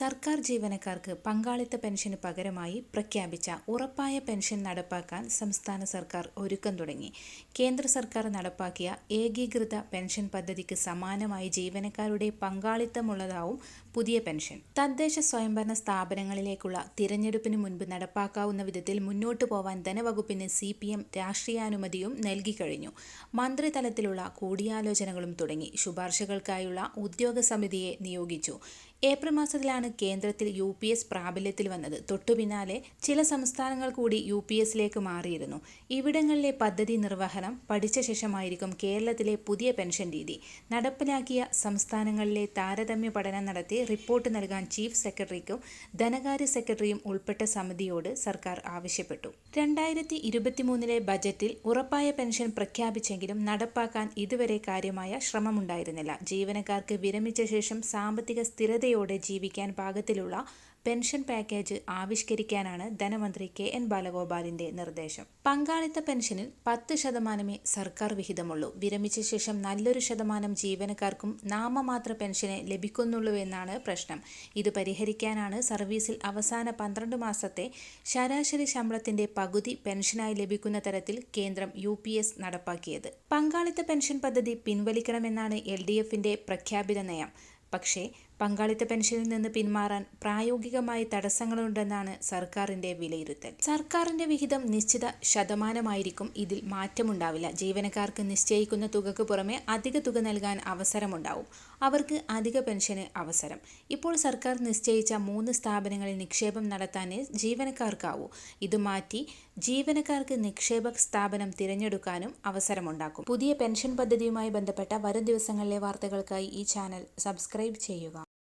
സർക്കാർ ജീവനക്കാർക്ക് പങ്കാളിത്ത പെൻഷന് പകരമായി പ്രഖ്യാപിച്ച ഉറപ്പായ പെൻഷൻ നടപ്പാക്കാൻ സംസ്ഥാന സർക്കാർ ഒരുക്കം തുടങ്ങി. കേന്ദ്ര സർക്കാർ നടപ്പാക്കിയ ഏകീകൃത പെൻഷൻ പദ്ധതിക്ക് സമാനമായി ജീവനക്കാരുടെ പങ്കാളിത്തമുള്ളതാവും പുതിയ പെൻഷൻ. തദ്ദേശ സ്വയംഭരണ സ്ഥാപനങ്ങളിലേക്കുള്ള തിരഞ്ഞെടുപ്പിന് മുൻപ് നടപ്പാക്കാവുന്ന വിധത്തിൽ മുന്നോട്ടു പോവാൻ ധനവകുപ്പിന് സി പി എം രാഷ്ട്രീയാനുമതിയും നൽകിക്കഴിഞ്ഞു മന്ത്രിതലത്തിലുള്ള കൂടിയാലോചനകളും തുടങ്ങി. ശുപാർശകൾക്കായുള്ള ഉദ്യോഗ സമിതിയെ നിയോഗിച്ചു. ഏപ്രിൽ മാസത്തിലാണ് കേന്ദ്രത്തിൽ യു പി എസ് പ്രാബല്യത്തിൽ വന്നത്. തൊട്ടുപിന്നാലെ ചില സംസ്ഥാനങ്ങൾ കൂടി യു പി എസിലേക്ക് മാറിയിരുന്നു. ഇവിടങ്ങളിലെ പദ്ധതി നിർവഹണം പഠിച്ച ശേഷമായിരിക്കും കേരളത്തിലെ പുതിയ പെൻഷൻ രീതി. നടപ്പിലാക്കിയ സംസ്ഥാനങ്ങളിലെ താരതമ്യ പഠനം നടത്തി റിപ്പോർട്ട് നൽകാൻ ചീഫ് സെക്രട്ടറിക്കും ധനകാര്യ സെക്രട്ടറിയും ഉൾപ്പെട്ട സമിതിയോട് സർക്കാർ ആവശ്യപ്പെട്ടു. രണ്ടായിരത്തി ഇരുപത്തിമൂന്നിലെ ബജറ്റിൽ ഉറപ്പായ പെൻഷൻ പ്രഖ്യാപിച്ചെങ്കിലും നടപ്പാക്കാൻ ഇതുവരെ കാര്യമായ ശ്രമമുണ്ടായിരുന്നില്ല. ജീവനക്കാർക്ക് വിരമിച്ച ശേഷം സാമ്പത്തിക സ്ഥിരതയോടെ ജീവിക്കാൻ പാകത്തിലുള്ള പെൻഷൻ പാക്കേജ് ആവിഷ്കരിക്കാനാണ് ധനമന്ത്രി കെ എൻ ബാലഗോപാലിന്റെ നിർദ്ദേശം. പങ്കാളിത്ത പെൻഷനിൽ പത്ത് ശതമാനമേ സർക്കാർ വിഹിതമുള്ളൂ. വിരമിച്ച ശേഷം നല്ലൊരു ശതമാനം ജീവനക്കാർക്കും നാമമാത്ര പെൻഷനെ ലഭിക്കുന്നുള്ളൂ എന്നാണ് പ്രശ്നം. ഇത് പരിഹരിക്കാനാണ് സർവീസിൽ അവസാന പന്ത്രണ്ട് മാസത്തെ ശരാശരി ശമ്പളത്തിന്റെ പകുതി പെൻഷനായി ലഭിക്കുന്ന തരത്തിൽ കേന്ദ്രം യു നടപ്പാക്കിയത്. പങ്കാളിത്ത പെൻഷൻ പദ്ധതി പിൻവലിക്കണമെന്നാണ് എൽ പ്രഖ്യാപിത നയം. പക്ഷേ പങ്കാളിത്ത പെൻഷനിൽ നിന്ന് പിന്മാറാൻ പ്രായോഗികമായി തടസ്സങ്ങളുണ്ടെന്നാണ് സർക്കാരിന്റെ വിലയിരുത്തൽ. സർക്കാരിന്റെ വിഹിതം നിശ്ചിത ശതമാനമായിരിക്കും ഇതിൽ മാറ്റമുണ്ടാവില്ല. ജീവനക്കാർക്ക് നിശ്ചയിക്കുന്ന തുകക്ക് പുറമെ അധിക തുക നൽകാൻ അവസരമുണ്ടാവും. അവർക്ക് അധിക പെൻഷന് അവസരം. ഇപ്പോൾ സർക്കാർ നിശ്ചയിച്ച മൂന്ന് സ്ഥാപനങ്ങളിൽ നിക്ഷേപം നടത്താനേ ജീവനക്കാർക്കാവൂ. ഇത് മാറ്റി ജീവനക്കാർക്ക് നിക്ഷേപ സ്ഥാപനം തിരഞ്ഞെടുക്കാനും അവസരമുണ്ടാക്കും. പുതിയ പെൻഷൻ പദ്ധതിയുമായി ബന്ധപ്പെട്ട വരും ദിവസങ്ങളിലെ വാർത്തകൾക്കായി ഈ ചാനൽ സബ്സ്ക്രൈബ് ചെയ്യുക.